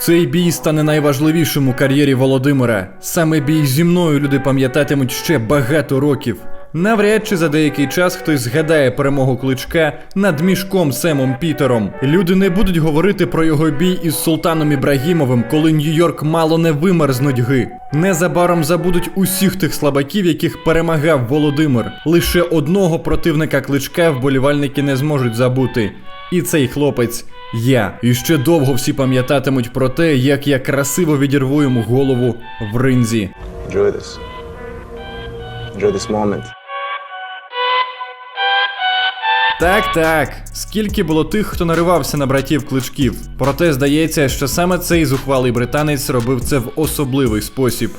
Цей бій стане найважливішим у кар'єрі Володимира. Саме бій зі мною люди пам'ятатимуть ще багато років. Навряд чи за деякий час хтось згадає перемогу кличка над мішком Семом Пітером. Люди не будуть говорити про його бій із Султаном Ібрагімовим, коли Нью-Йорк мало не вимер з нудьги. Незабаром забудуть усіх тих слабаків, яких перемагав Володимир. Лише одного противника кличка вболівальники не зможуть забути. І цей хлопець я. І ще довго всі пам'ятатимуть про те, як я красиво відірву йому голову в ринзі. Enjoy this. Enjoy this moment. Так, так. Скільки було тих, хто наривався на братів кличків. Проте здається, що саме цей зухвалий британець робив це в особливий спосіб.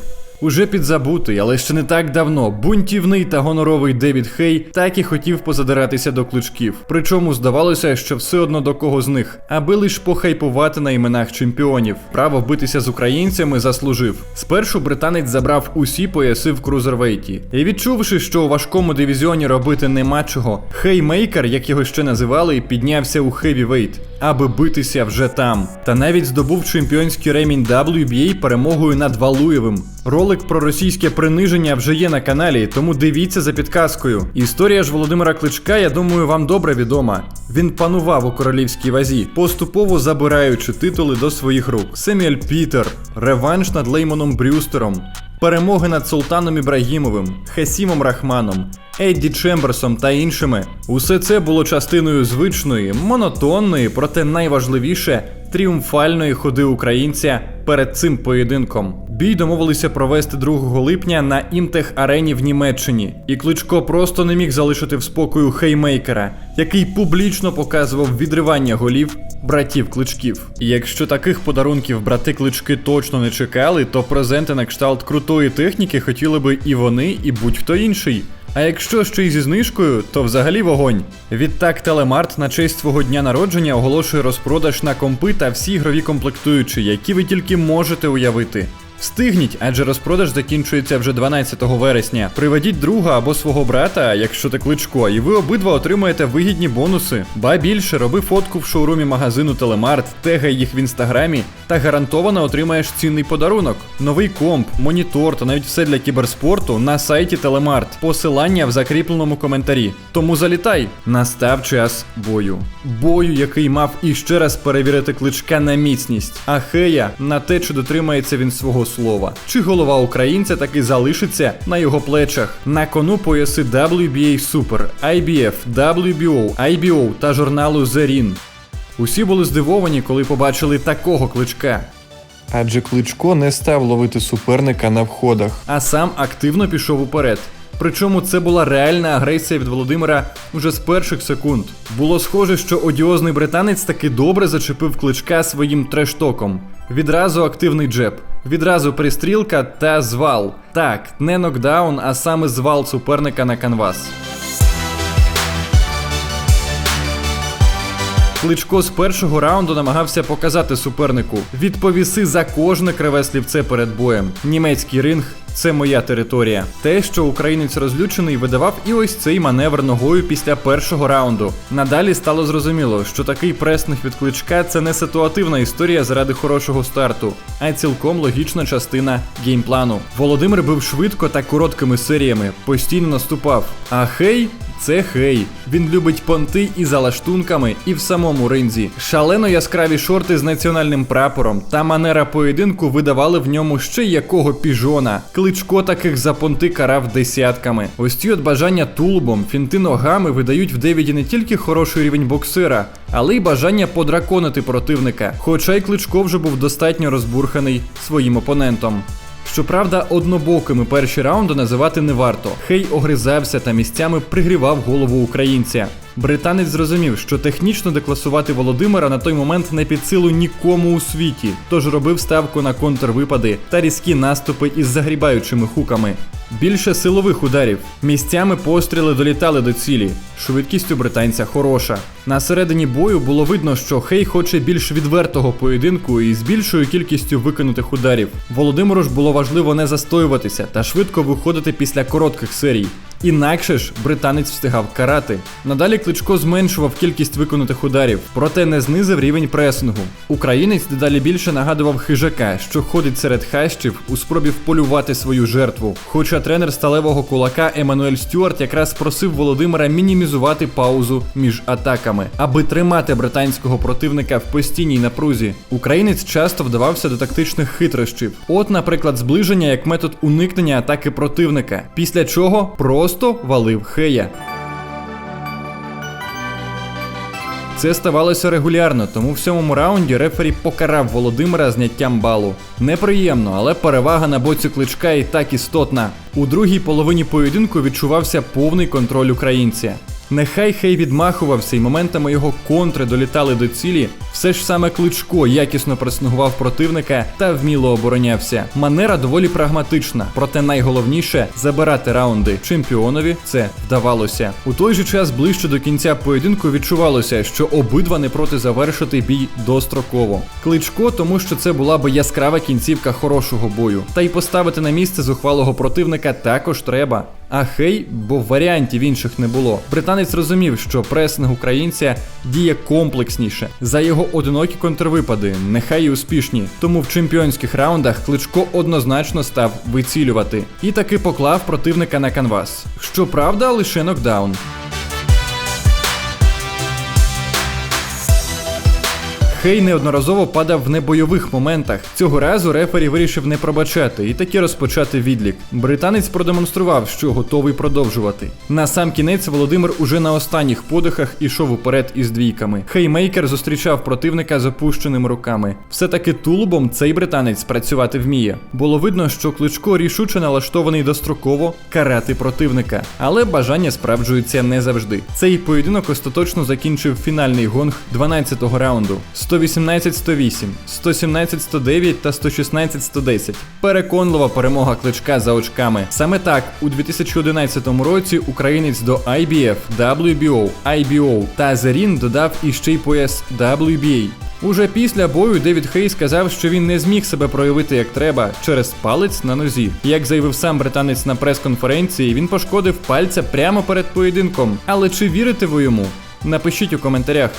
Уже підзабутий, але ще не так давно бунтівний та гоноровий Девід Хей так і хотів позадиратися до кличків. Причому здавалося, що все одно до кого з них, аби лиш похайпувати на іменах чемпіонів. Право битися з українцями заслужив. Спершу британець забрав усі пояси в крузервейті. І відчувши, що у важкому дивізіоні робити нема чого, Хеймейкер, як його ще називали, піднявся у хевівейт, аби битися вже там. Та навіть здобув чемпіонський ремінь WBA перемогою над Валуєвим. Ролик про російське приниження вже є на каналі, тому дивіться за підказкою. Історія ж Володимира Кличка, я думаю, вам добре відома. Він панував у королівській вазі, поступово забираючи титули до своїх рук. Семюель Пітер, реванш над Леймоном Брюстером, перемоги над Султаном Ібрагімовим, Хасімом Рахманом, Едді Чемберсом та іншими. Усе це було частиною звичної, монотонної, проте найважливіше тріумфальної ходи українця перед цим поєдинком. Бій домовилися провести 2 липня на Імтех арені в Німеччині, і Кличко просто не міг залишити в спокою хеймейкера, який публічно показував відривання голів братів кличків. І якщо таких подарунків брати клички точно не чекали, то презенти на кшталт крутої техніки хотіли би і вони, і будь-хто інший. А якщо ще й зі знижкою, то взагалі вогонь. Відтак Телемарт на честь свого дня народження оголошує розпродаж на компи та всі ігрові комплектуючі, які ви тільки можете уявити. Встигніть, адже розпродаж закінчується вже 12 вересня. Приведіть друга або свого брата, якщо ти кличко, і ви обидва отримаєте вигідні бонуси. Ба більше роби фотку в шоурумі магазину Телемарт, тегай їх в інстаграмі та гарантовано отримаєш цінний подарунок. Новий комп, монітор та навіть все для кіберспорту на сайті Телемарт. Посилання в закріпленому коментарі. Тому залітай! Настав час бою. Бою, який мав іще раз перевірити кличка на міцність, а Хея на те, чи дотримається він свого слова. Чи голова українця таки залишиться на його плечах. На кону пояси WBA Super, IBF, WBO, IBO та журналу The Ring. Усі були здивовані, коли побачили такого кличка. Адже Кличко не став ловити суперника на входах. а сам активно пішов уперед. Причому це була реальна агресія від Володимира уже з перших секунд. Було схоже, що одіозний британець таки добре зачепив кличка своїм трештоком. Відразу активний джеб, відразу пристрілка та звал. Так, не нокдаун, а саме звал суперника на канвас. Кличко з першого раунду намагався показати супернику: відповіси за кожне криве слівце перед боєм. Німецький ринг це моя територія. Те, що українець розлючений, видавав і ось цей маневр ногою після першого раунду. Надалі стало зрозуміло, що такий пресних від кличка це не ситуативна історія заради хорошого старту, а цілком логічна частина геймплану. Володимир бив швидко та короткими серіями, постійно наступав. А Хей це хей. Він любить понти і за лаштунками, і в самому ринзі. Шалено яскраві шорти з національним прапором та манера поєдинку видавали в ньому ще якого піжона. Кличко таких за понти карав десятками. Ось ті от бажання тулубом, фінти ногами видають в Девіді не тільки хороший рівень боксера, але й бажання подраконити противника. Хоча й Кличко вже був достатньо розбурханий своїм опонентом. Щоправда, однобокими перші раунди називати не варто. Хей огризався та місцями пригрівав голову українця. Британець зрозумів, що технічно декласувати Володимира на той момент не під силу нікому у світі, тож робив ставку на контрвипади та різкі наступи із загрібаючими хуками. Більше силових ударів. Місцями постріли долітали до цілі. Швидкість у британця хороша. На середині бою було видно, що Хей хоче більш відвертого поєдинку і з більшою кількістю виконаних ударів. Володимиру ж було важливо не застоюватися та швидко виходити після коротких серій. Інакше ж британець встигав карати. Надалі Кличко зменшував кількість виконаних ударів, проте не знизив рівень пресингу. Українець дедалі більше нагадував хижака, що ходить серед хащів у спробі вполювати свою жертву. Хоча тренер сталевого кулака Еммануель Стюарт якраз просив Володимира мінімізувати паузу між атаками, аби тримати британського противника в постійній напрузі. Українець часто вдавався до тактичних хитрощів. От, наприклад, зближення як метод уникнення атаки противника, після чого просто валив хея. Це ставалося регулярно, тому в сьомому раунді рефері покарав Володимира зняттям балу. Неприємно, але перевага на боці кличка і так істотна. У другій половині поєдинку відчувався повний контроль українця. Нехай Хей відмахувався і моментами його контри долітали до цілі, все ж саме Кличко якісно пресингував противника та вміло оборонявся. Манера доволі прагматична, проте найголовніше забирати раунди. Чемпіонові це вдавалося. У той же час ближче до кінця поєдинку відчувалося, що обидва не проти завершити бій достроково. Кличко, тому що це була би яскрава кінцівка хорошого бою. Та й поставити на місце зухвалого противника також треба. А хей, бо варіантів інших не було. Британець розумів, що пресинг українця діє комплексніше. За його одинокі контрвипади, нехай і успішні. Тому в чемпіонських раундах Кличко однозначно став вицілювати. І таки поклав противника на канвас. Щоправда, лише нокдаун. Хей неодноразово падав в небойових моментах. Цього разу рефері вирішив не пробачати і таки розпочати відлік. Британець продемонстрував, що готовий продовжувати. На сам кінець Володимир уже на останніх подихах ішов уперед із двійками. Хеймейкер зустрічав противника з опущеними руками. Все-таки тулубом цей британець працювати вміє. Було видно, що кличко рішуче налаштований достроково карати противника, але бажання справджуються не завжди. Цей поєдинок остаточно закінчив фінальний гонг 12-го раунду. 118-108, 117-109 та 116-110. Переконлива перемога кличка за очками. Саме так у 2011 році українець до IBF, WBO, IBO та Zerін додав іще й пояс WBA. Уже після бою Девід Хей сказав, що він не зміг себе проявити як треба через палець на нозі. Як заявив сам британець на прес-конференції, він пошкодив пальця прямо перед поєдинком. Але чи вірите ви йому? Напишіть у коментарях.